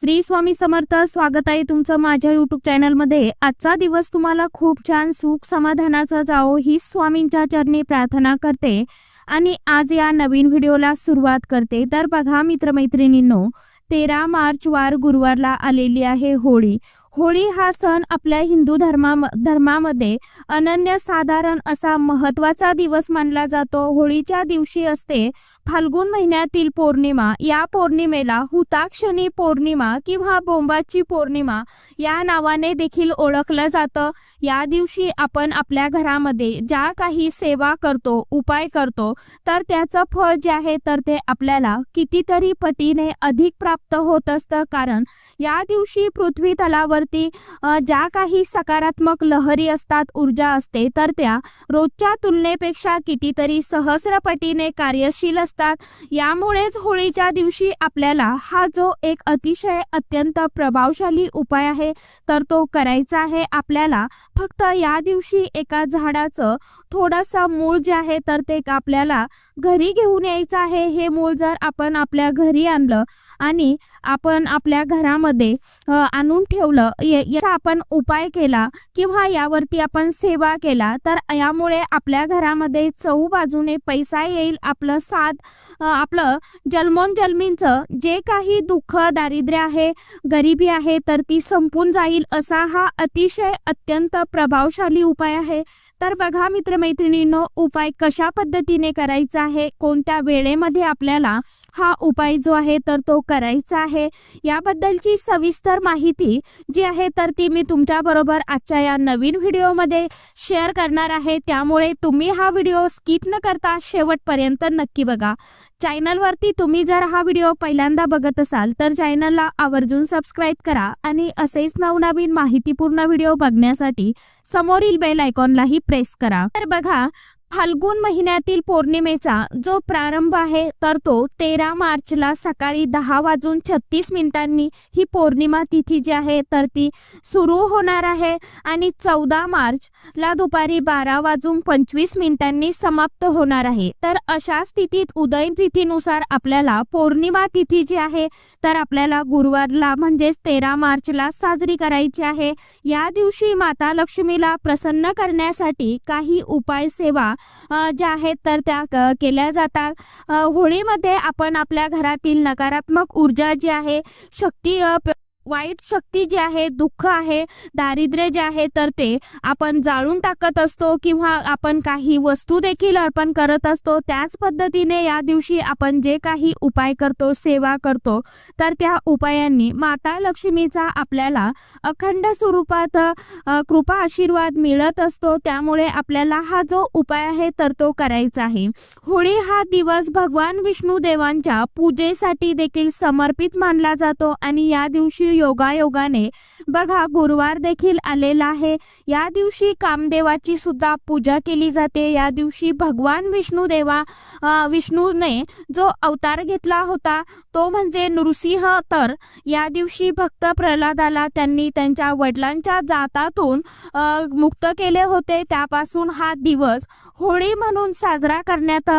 श्री स्वामी समर्थ स्वागत आहे तुमचं माझ्या युट्यूब चॅनलमध्ये आजचा दिवस तुम्हाला खूप छान सुख समाधानाचा जाओ ही स्वामींच्या चरणी प्रार्थना करते. आणि आज या नवीन व्हिडिओला सुरुवात करते. तर बघा मित्रमैत्रिणींनो तेरा मार्च वार गुरुवारला आलेली आहे होळी. होळी हा सण आपल्या हिंदू धर्मा धर्मामध्ये अनन्यसाधारण असा महत्त्वाचा दिवस मानला जातो. होळीच्या दिवशी असते फाल्गुन महिन्यातील पौर्णिमा. या पौर्णिमेला हुताक्षणी पौर्णिमा किंवा बोंबाची पौर्णिमा या नावाने देखील ओळखलं जातं. या दिवशी आपण आपल्या घरामध्ये ज्या काही सेवा करतो उपाय करतो तर त्याचं फळ जे आहे तर ते आपल्याला कितीतरी पटीने अधिक प्राप्त होत असतं. कारण या दिवशी पृथ्वी तलावर अ, ज्या काही सकारात्मक लहरी असतात ऊर्जा असते तर त्या रोजच्या तुलनेपेक्षा कितीतरी सहस्रपटीने कार्यशील असतात. यामुळेच होळीच्या दिवशी आपल्याला हा जो एक अतिशय अत्यंत प्रभावशाली उपाय आहे तर तो करायचा आहे. आपल्याला फक्त या दिवशी एका झाडाचं थोडंसं मूळ जे आहे तर ते आपल्याला घरी घेऊन यायचं आहे. हे मूळ जर आपण आपल्या घरी आणलं आणि आपण आपल्या घरामध्ये आणून ठेवलं याचा आपण उपाय केला किंवा यावरती आपण सेवा केला तर यामुळे आपल्या घरामध्ये चहू बाजूने पैसा येईल. आपलं साथ आपलं जन्मोनजन्मींचं जे काही दुःख दारिद्र्य आहे गरिबी आहे तर ती संपून जाईल असा हा अतिशय अत्यंत प्रभावशाली उपाय आहे. तर बघा मित्रमैत्रिणींनो उपाय कशा पद्धतीने करायचा आहे? कोणत्या वेळेमध्ये आपल्याला हा उपाय जो आहे तर तो करायचा आहे? याबद्दलची सविस्तर माहिती जी आहे तर ती मी तुमच्या बरोबर आजच्या या नवीन व्हिडिओमध्ये शेअर करणार आहे. त्यामुळे तुम्ही हा व्हिडिओ स्किप न करता शेवटपर्यंत नक्की बघा. चॅनलवरती तुम्ही जर हा व्हिडिओ पहिल्यांदा बघत असाल तर चॅनलला आवर्जून सबस्क्राईब करा आणि असेच नवनवीन माहितीपूर्ण व्हिडिओ बघण्यासाठी समोरील बेल आयकॉनलाही प्रेस करा. तर बघा फाल्गुन महिन्यातील पौर्णिमेचा जो प्रारंभ आहे तर तो तेरा मार्चला सकाळी दहा वाजून छत्तीस मिनिटांनी ही पौर्णिमा तिथी जी आहे तर ती सुरू होणार आहे आणि चौदा मार्चला दुपारी बारा वाजून पंचवीस मिनिटांनी समाप्त होणार आहे. तर अशा स्थितीत उदय तिथीनुसार आपल्याला पौर्णिमा तिथी जी आहे तर आपल्याला गुरुवारला म्हणजेच तेरा मार्चला साजरी करायची आहे. या दिवशी माता लक्ष्मीला प्रसन्न करण्यासाठी काही उपाय सेवा ज्या आहेत तर त्या केल्या जातात. होळीमध्ये आपण आपल्या घरातील नकारात्मक ऊर्जा जी आहे शक्ती वाईट शक्ती जी आहे दुःख आहे दारिद्र्य जे आहे तर ते आपण जाळून टाकत असतो किंवा आपण काही वस्तू देखील अर्पण करत असतो. त्याच पद्धतीने या दिवशी आपण जे काही उपाय करतो सेवा करतो तर त्या उपायांनी माता लक्ष्मीचा आपल्याला अखंड स्वरूपात कृपा आशीर्वाद मिळत असतो. त्यामुळे आपल्याला हा जो उपाय आहे तर तो करायचा आहे. होळी हा दिवस भगवान विष्णू देवांच्या पूजेसाठी देखील समर्पित मानला जातो आणि या दिवशी योगायोगाने. बघा गुरुवार देखील आलेला आहे. या दिवशी कामदेवाची सुद्धा पूजा केली जाते. या दिवशी भगवान विष्णू देवा विष्णूने जो अवतार घेतला होता तो म्हणजे नृसिंह तर. या दिवशी भक्त प्रल्हादाला त्यांनी त्यांच्या वडिलांच्या जातातून मुक्त केले होते. त्यापासून हा दिवस होळी म्हणून साजरा करण्यात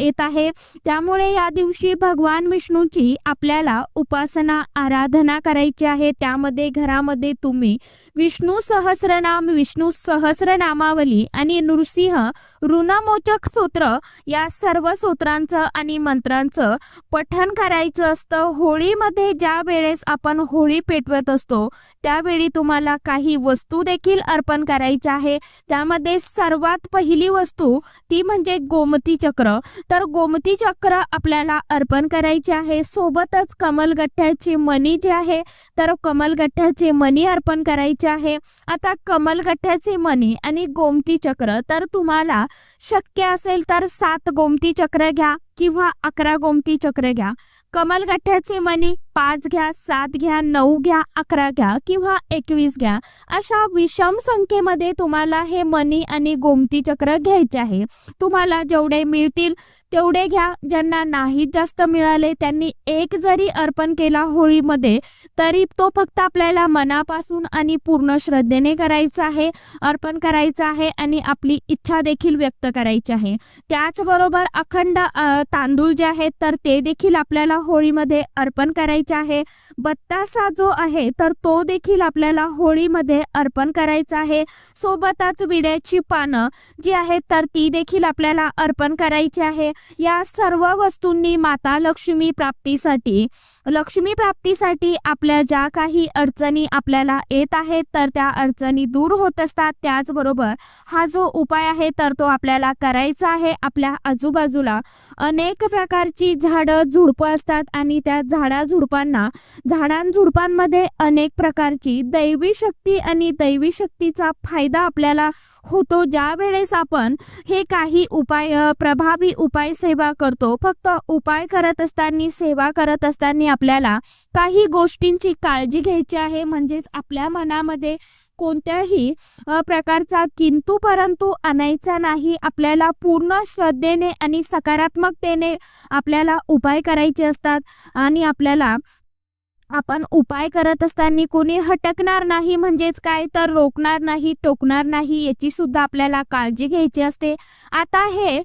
येत आहे. त्यामुळे या दिवशी भगवान विष्णूची आपल्याला उपासना आराधना करायची आहे त्यामध्ये घरामध्ये तुम्ही विष्णू सहस्रनाम विष्णू सहस्रनामावली आणि नृसिंह ऋणमोचक सूत्र या सर्व सूत्रांचं आणि मंत्रांचं पठण करायचं असतं. होळीमध्ये ज्या वेळेस आपण होळी पेटवत असतो त्यावेळी तुम्हाला काही वस्तू देखील अर्पण करायच्या आहे. त्यामध्ये सर्वात पहिली वस्तू ती म्हणजे गोमती चक्र. तर गोमती चक्र आपल्याला अर्पण करायचे आहे. सोबतच कमलगठ्ठ्याचे मणी जे आहे तर कमलगठ्ठ्याचे मणी अर्पण करायचे आहे. आता कमलगठ्ठ्याचे मणी आणि गोमती चक्र तर तुम्हाला शक्य असेल तर सात गोमती चक्र घ्या किंवा अकरा गोमती चक्र घ्या. कमलगठ्ठ्याचे मणी पाच घ्या सात घ्या नऊ घ्या अकरा घ्या किंवा एकवीस घ्या अशा विषम संख्येमध्ये तुम्हाला हे मनी आणि गोमती चक्र घ्यायचे आहे. तुम्हाला जेवढे मिळतील तेवढे घ्या. ज्यांना नाही जास्त मिळाले त्यांनी एक जरी अर्पण केला होळीमध्ये तरी तो फक्त आपल्याला मनापासून आणि पूर्ण श्रद्धेने करायचा आहे अर्पण करायचं आहे आणि आपली इच्छा देखील व्यक्त करायची आहे. त्याचबरोबर अखंड तांदूळ जे आहेत तर ते देखील आपल्याला होळीमध्ये अर्पण करायचे करायचे आहे. बत्तासा जो आहे तर तो देखील आपल्याला होळीमध्ये अर्पण करायचा आहे. सोबतच विड्याची पानं जी आहेत तर ती देखील आपल्याला अर्पण करायची आहे. या सर्व वस्तूंनी माता लक्ष्मी प्राप्तीसाठी लक्ष्मी प्राप्तीसाठी आपल्या ज्या काही अडचणी आपल्याला येत आहेत तर त्या अडचणी दूर होत असतात. त्याचबरोबर हा जो उपाय आहे तर तो आपल्याला करायचा आहे. आपल्या आजूबाजूला अनेक प्रकारची झाडं झुडपं असतात आणि त्या झाडा झुडपांना झाडांझुडपांमध्ये अनेक प्रकारची दैवी शक्ती आणि दैवी शक्तीचा फायदा आपल्याला होतो. ज्या वेळेस आपण हे काही उपाय प्रभावी उपाय सेवा करतो फक्त उपाय करत असताना सेवा करत असताना आपल्याला काही गोष्टींची काळजी घ्यायची आहे. म्हणजेच आपल्या मनामध्ये कोणत्याही प्रकारचा किंतु परंतु आणायचा नाही. आपल्याला पूर्ण श्रद्धेने आणि सकारात्मकतेने आपल्याला उपाय करायचे असतात आणि आपल्याला आपण उपाय करत असताना कोणी हटकणार नाही म्हणजेच काय? तर रोखणार नाही टोकणार नाही याची सुद्धा आपल्याला काळजी घ्यायची असते. आता हे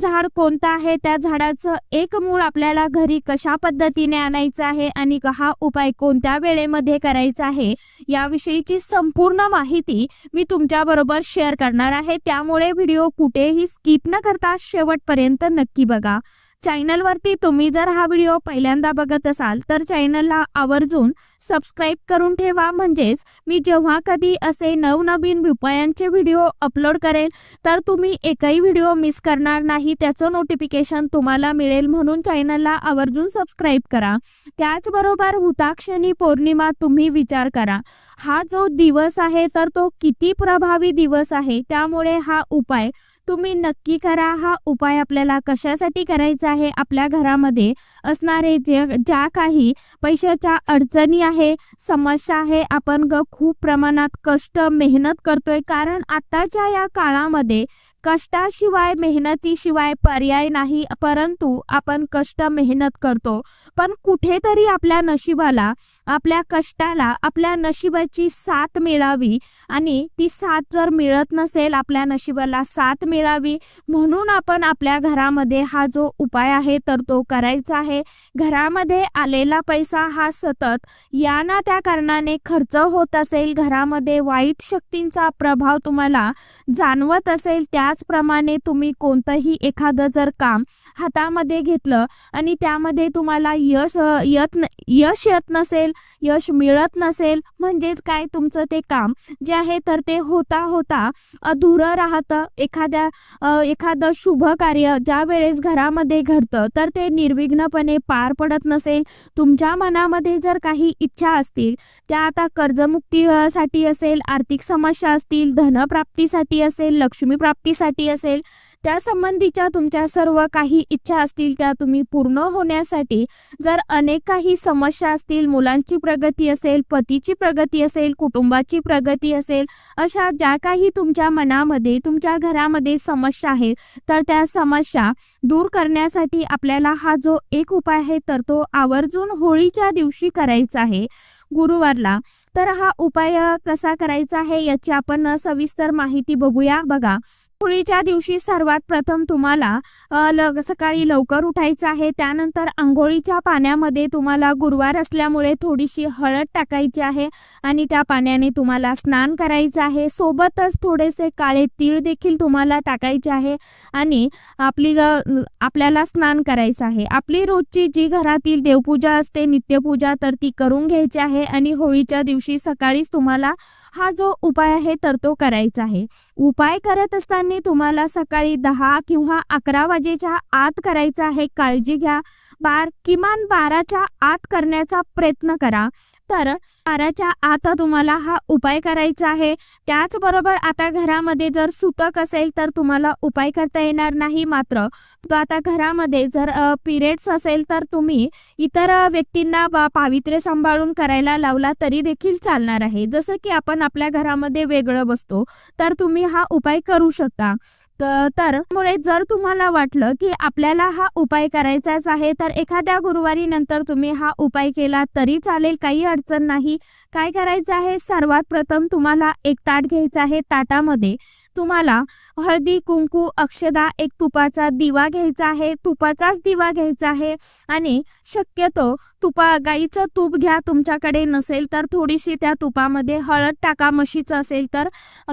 झाड कोणतं आहे? त्या झाडाचं एक मूळ आपल्याला घरी कशा पद्धतीने आणायचं आहे? आणि हा उपाय कोणत्या वेळेमध्ये करायचा आहे? याविषयीची संपूर्ण माहिती मी तुमच्याबरोबर शेअर करणार आहे. त्यामुळे व्हिडिओ कुठेही स्किप न करता शेवटपर्यंत नक्की बघा. चॅनलवरती तुम्ही जर हा व्हिडिओ पहिल्यांदा बघत असाल तर चॅनलला आवर्जून सबस्क्राईब करून ठेवा. म्हणजेच मी जेव्हा कधी असे नवनवीन उपायांचे व्हिडिओ अपलोड करेल तर तुम्ही एकही व्हिडिओ मिस करणार नाही. त्याचं नोटिफिकेशन तुम्हाला मिळेल म्हणून चॅनलला आवर्जून सबस्क्राईब करा. त्याचबरोबर हुताक्षणी पौर्णिमा तुम्ही विचार करा. हा जो दिवस आहे तर तो किती प्रभावी दिवस आहे त्यामुळे हा उपाय तुम्ही नक्की करा. हा उपाय आपल्याला कशासाठी करायचा आहे? आपल्या घरामध्ये असणारे जे ज्या काही पैशाच्या अडचणी आहे समस्या आहे आपण ग खूप प्रमाणात कष्ट मेहनत करतोय. कारण आताच्या या काळामध्ये कष्टाशिवाय मेहनतीशिवाय पर्याय नाही परंतु आपण कष्ट मेहनत करतो. पण कुठेतरी आपल्या नशिबाला आपल्या कष्टाला आपल्या नशिबाची साथ मिळावी आणि ती साथ जर मिळत नसेल आपल्या नशिबाला साथ मिळावी म्हणून आपण आपल्या घरामध्ये हा जो उपाय आहे तर तो करायचा आहे. घरामध्ये आलेला पैसा हा सतत या ना त्या कारणाने खर्च होत असेल घरामध्ये वाईट शक्तींचा प्रभाव तुम्हाला जाणवत असेल त्या त्याचप्रमाणे तुम्ही कोणतंही एखादं जर काम हातामध्ये घेतलं आणि त्यामध्ये तुम्हाला यश येत यश येत नसेल यश मिळत नसेल म्हणजेच काय तुमचं ते काम जे आहे तर ते होता होता अधुरं राहतं. एखाद्या एखादं शुभ कार्य ज्या वेळेस घरामध्ये घडतं तर ते निर्विघ्नपणे पार पडत नसेल. तुमच्या मनामध्ये जर काही इच्छा असतील त्या आता कर्जमुक्तीसाठी असेल आर्थिक समस्या असतील धनप्राप्तीसाठी असेल लक्ष्मी प्राप्तीसाठी असेल त्या संबंधीच्या तुमच्या सर्व काही इच्छा असतील त्या तुम्ही पूर्ण होण्यासाठी जर अनेक काही समस्या असतील मुलांची प्रगती असेल पतीची प्रगती असेल कुटुंबाची प्रगती असेल अशा ज्या काही तुमच्या मनामध्ये तुमच्या घरामध्ये समस्या आहेत तर त्या समस्या दूर करण्यासाठी आपल्याला हा जो एक उपाय आहे तर तो आवर्जून होळीच्या दिवशी करायचा आहे. गुरुवारला. तर हा उपाय कसा करायचा आहे याची आपण सविस्तर माहिती बघूया. बघा होळीच्या दिवशी सर्वात प्रथम तुम्हाला सकाळी लवकर उठायचं आहे. त्यानंतर आंघोळीच्या पाण्यामध्ये तुम्हाला गुरुवार असल्यामुळे थोडीशी हळद टाकायची आहे आणि त्या पाण्याने तुम्हाला स्नान करायचं आहे. सोबतच थोडेसे काळे तीळ देखील तुम्हाला टाकायचे आहे आणि आपली आपल्याला स्नान करायचं आहे. आपली रोजची जी घरातील देवपूजा असते नित्यपूजा तर ती करून घ्यायची आहे. आणि होळीच्या दिवशी सकाळीच तुम्हाला हा जो उपाय आहे तर तो करायचा आहे. उपाय करत असताना तुम्हाला सकाळी दहा किंवा अकरा वाजेच्या आत करायचा आहे. काळजी घ्या. बार किमान बाराच्या आत करण्याचा प्रयत्न करा. तर बाराच्या आत तुम्हाला हा उपाय करायचा आहे. त्याचबरोबर आता घरामध्ये जर सुतक असेल तर तुम्हाला उपाय करता येणार नाही मात्र. तो आता घरामध्ये जर पिरियड्स असेल तर तुम्ही इतर व्यक्तींना पावित्र्य सांभाळून करायला लावला तरी देखील चालणार आहे. जसं की आपण आपल्या घरामध्ये वेगळं बसतो तर तुम्ही हा उपाय करू शकता. तर मुळे जर तुम्हाला वाटलं की आपल्याला हा उपाय करायचाच आहे तर एखाद्या गुरुवारी नंतर तुम्ही हा उपाय केला तरी चालेल काही अडचण नाही. काय करायचं आहे? सर्वात प्रथम तुम्हाला एक ताट घ्यायचं आहे. ताटामध्ये तुम्हाला हळदी कुंकू अक्षदा एक तुपाचा दिवा घ्यायचा आहे. तुपाचाच दिवा घ्यायचा आहे आणि शक्यतो तुपा गाईचं तूप घ्या तुमच्याकडे नसेल तर थोडीशी त्या तुपामध्ये हळद टाका म्हशीचं असेल तर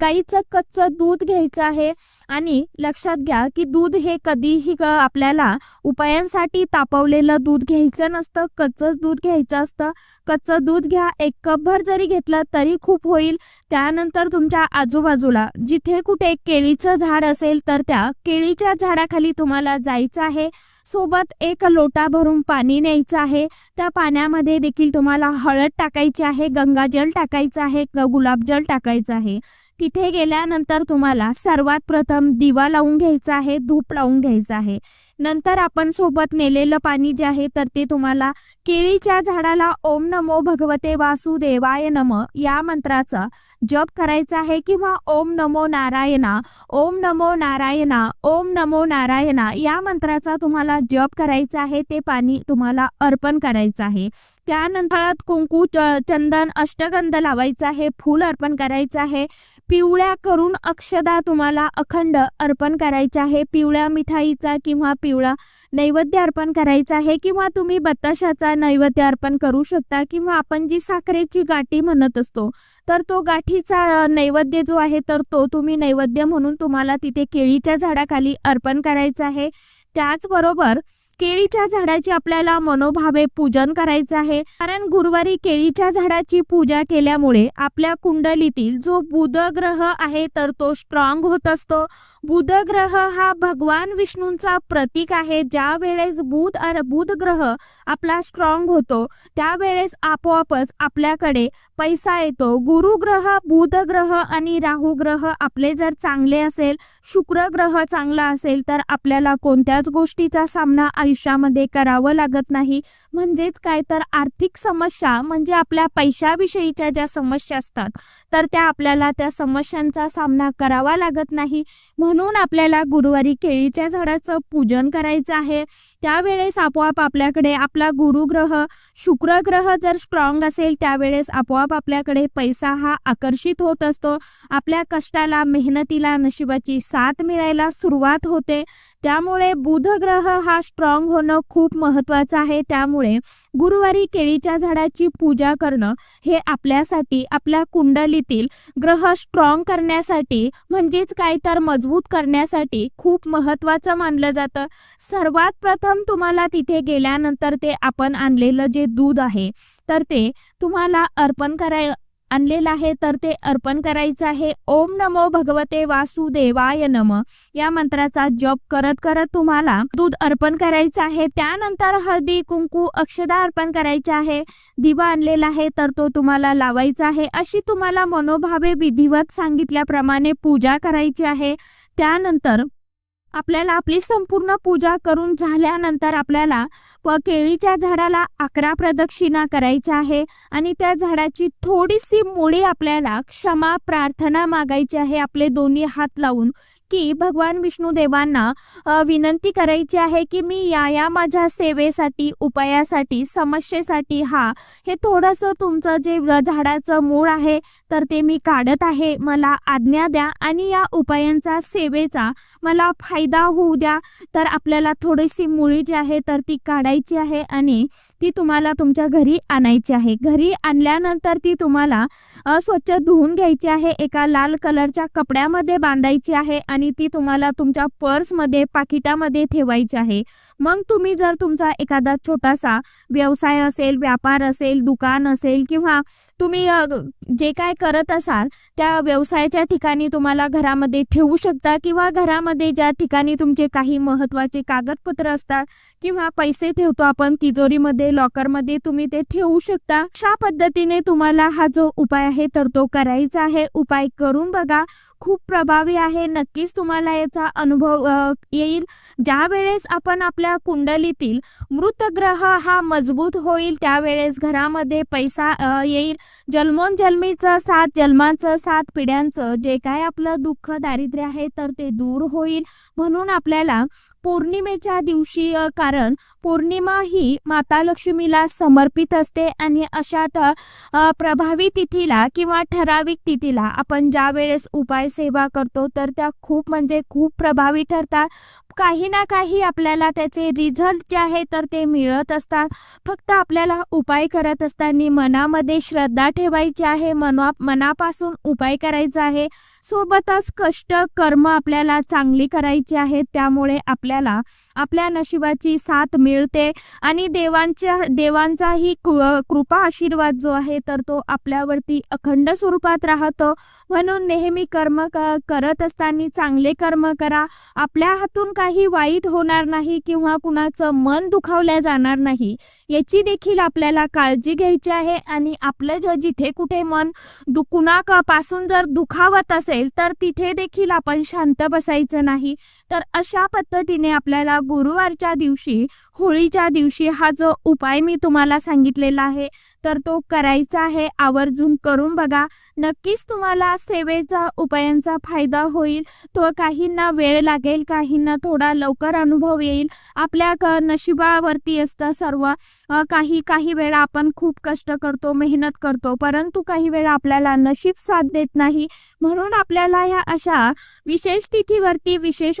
गाईचं कच्चं दूध घ्यायचं आहे आणि लक्षात घ्या की दूध हे कधीही आपल्याला उपायांसाठी तापवलेलं दूध घ्यायचं नसतं कच्चंच दूध घ्यायचं असतं. कच्चं दूध घ्या एक कपभर जरी घेतलं तरी खूप होईल. त्यानंतर तुमच्या आजूबाजूला जिथे कुठे केळीचं झाड असेल तर त्या केळीच्या झाडाखाली तुम्हाला जायचं आहे. सोबत एक लोटा भरून पाणी न्यायचं आहे. त्या पाण्यामध्ये देखील तुम्हाला हळद टाकायची आहे गंगाजल टाकायचं आहे गुलाबजल टाकायचं आहे. तिथे गेल्यानंतर तुम्हाला सर्वात प्रथम दिवा लावून घ्यायचा आहे धूप लावून घ्यायचा आहे. नंतर आपण सोबत नेलेलं पाणी जे आहे तर ते तुम्हाला केळीच्या झाडाला ओम नमो भगवते वासुदेवाय नम या मंत्राचा जप करायचा आहे किंवा ओम नमो नारायणा ओम नमो नारायणा ओम नमो नारायणा या मंत्राचा तुम्हाला जप करायचा आहे ते पाणी तुम्हाला अर्पण करायचं आहे. त्यानंतर कुंकू च- चंदन अष्टगंध लावायचं आहे फूल अर्पण करायचं आहे. पिवळ्या करून अक्षदा तुम्हाला अखंड अर्पण करायचे आहे. पिवळ्या मिठाईचा किंवा पिवळा नैवेद्य अर्पण करायचा आहे किंवा तुम्ही बताशाचा नैवेद्य अर्पण करू शकता किंवा आपण जी साखरेची गाठी म्हणत असतो तर तो गाठीचा नैवेद्य जो आहे तर तो तुम्ही नैवेद्य म्हणून तुम्हाला तिथे केळीच्या झाडाखाली अर्पण करायचं आहे. त्याचबरोबर केळीच्या झाडाची आपल्याला मनोभावे पूजन करायचं आहे. कारण गुरुवारी केळीच्या झाडाची पूजा केल्यामुळे आपल्या कुंडलीतील जो बुध ग्रह आहे तर तो स्ट्रॉंग होत असतो. बुध ग्रह हा भगवान विष्णूंचा प्रतीक आहे. ज्या वेळेस बुध बुध ग्रह आपला स्ट्रॉंग होतो त्यावेळेस आपोआपच आपल्याकडे पैसा येतो. गुरु ग्रह बुध ग्रह आणि राहू ग्रह आपले जर चांगले असेल शुक्र ग्रह चांगला असेल तर आपल्याला कोणत्याच गोष्टीचा सामना आयुष्यामध्ये करावं लागत नाही. म्हणजेच काय तर आर्थिक समस्या म्हणजे आपल्या पैशाविषयीच्या ज्या समस्या असतात तर त्या आपल्याला त्या समस्यांचा सामना करावा लागत नाही. म्हणून आपल्याला गुरुवारी केळीच्या झाडाचं पूजन करायचं आहे. त्यावेळेस आपोआप आपल्याकडे आपला गुरुग्रह शुक्र ग्रह जर स्ट्रॉंग असेल त्यावेळेस आपोआप आपल्याकडे पैसा हा आकर्षित होत असतो. आपल्या कष्टाला मेहनतीला नशिबाची साथ मिळायला सुरुवात होते. त्यामुळे बुध ग्रह हा स्ट्रॉंग होणं खूप महत्वाचं आहे. त्यामुळे गुरुवारी केळीच्या झाडाची पूजा करणं हे आपल्यासाठी आपल्या कुंडलीतील ग्रह स्ट्रॉंग करण्यासाठी म्हणजेच काय तर मजबूत करण्यासाठी खूप महत्वाचं मानलं जातं. सर्वात प्रथम तुम्हाला तिथे गेल्यानंतर ते आपण आणलेलं जे दूध आहे तर ते तुम्हाला अर्पण कराय आणलेलं आहे. तर ते अर्पण करायचं आहे. ओम नमो भगवते वासुदेवाय नम. या मंत्राचा जप करत करत तुम्हाला दूध अर्पण करायचं आहे. त्यानंतर हळदी कुंकू अक्षदा अर्पण करायचे आहे. दिवा आणलेला आहे तर तो तुम्हाला लावायचा आहे. अशी तुम्हाला मनोभावे विधिवत सांगितल्याप्रमाणे पूजा करायची आहे. त्यानंतर आपल्याला आपली संपूर्ण पूजा करून झाल्यानंतर आपल्याला प केळीच्या झाडाला अकरा प्रदक्षिणा करायच्या आहे आणि त्या झाडाची थोडीशी मुळी आपल्याला क्षमा प्रार्थना मागायची आहे. आपले दोन्ही हात लावून की भगवान विष्णू देवांना विनंती करायची आहे की मी या या माझ्या सेवेसाठी उपायासाठी समस्येसाठी हा हे थोडंसं तुमचं जे झाडाचं मूळ आहे तर ते मी काढत आहे. मला आज्ञा द्या आणि या उपायांचा सेवेचा मला फायदा होऊ द्या. तर आपल्याला थोडीशी मुळी जी आहे तर ती काढायची आहे आणि ती तुम्हाला तुमच्या घरी आणायची आहे. घरी आणल्यानंतर ती तुम्हाला स्वच्छ धुवून घ्यायची आहे. एका लाल कलरच्या कपड्यामध्ये बांधायची आहे आणि ती तुम्हाला तुमच्या पर्समध्ये पाकिटामध्ये ठेवायची आहे. मग तुम्ही जर तुमचा एखादा छोटासा व्यवसाय असेल व्यापार असेल दुकान असेल किंवा तुम्ही जे काय करत असाल त्या व्यवसायाच्या ठिकाणी तुम्हाला घरामध्ये ठेवू शकता किंवा घरामध्ये ज्या ठिकाणी तुमचे काही महत्त्वाचे कागदपत्र असतात किंवा पैसे ठेवतो आपण तिजोरीमध्ये लॉकरमध्ये तुम्ही ते ठेवू शकता. अशा पद्धतीने तुम्हाला हा जो उपाय आहे तर तो करायचा आहे. उपाय करून बघा. खूप प्रभावी आहे. नक्कीच तुम्हाला याचा अनुभव येईल. ज्या वेळेस आपण आपल्या कुंडलीतील मृत ग्रह हा मजबूत होईल त्यावेळेस घरामध्ये पैसा येईल येईल. जन्मोनजन्मीचं साथ जन्मांचं सात पिढ्यांचं जे काय आपलं दुःख दारिद्र्य आहे तर ते दूर होईल. म्हणून आपल्याला पौर्णिमेच्या दिवशी कारण पौर्णिमे ही माता लक्ष्मीला समर्पित असते आणि अशा प्रभावी तिथीला किंवा ठराविक तिथीला आपण ज्या वेळेस उपाय सेवा करतो तर त्या खूप म्हणजे खूप प्रभावी ठरतात. काही ना काही आपल्याला त्याचे रिझल्ट जे आहे तर ते मिळत असतात. फक्त आपल्याला उपाय करत असताना मनामध्ये श्रद्धा ठेवायची आहे मना मनापासून उपाय करायचा आहे. सोबतच कष्ट कर्म आपल्याला चांगली करायची आहेत. त्यामुळे आपल्याला आपल्या नशिबाची साथ मिळते आणि देवांच्या देवांचाही कृपा आशीर्वाद जो आहे तर तो आपल्यावरती अखंड स्वरूपात राहतो. म्हणून नेहमी कर्म क- करत असताना चांगले कर्म करा. आपल्या हातून काही वाईट होणार नाही किंवा कुणाचं मन दुखावल्या जाणार नाही याची देखील आपल्याला काळजी घ्यायची आहे. आणि आपलं जर जिथे कुठे मन दु कुणापासून जर दुखावत असेल तर तिथे देखील आपण शांत बसायचं नाही. तर अशा पद्धतीने आपल्याला गुरुवारच्या दिवशी होळीच्या दिवशी हा जो उपाय मी तुम्हाला सांगितलेला आहे तर तो करायचा आहे. आवर्जून करून बघा. नक्कीच तुम्हाला सेवेचा उपायांचा फायदा होईल. तो काहींना वेळ लागेल काहींना थोडा लवकर अनुभव येईल. आपल्या क नशिबावरती असतं सर्व. काही काही वेळा आपण खूप कष्ट करतो मेहनत करतो परंतु काही वेळा आपल्याला नशीब साथ देत नाही. म्हणून आपल्याला या अशा विशेष तिथीवरती विशेष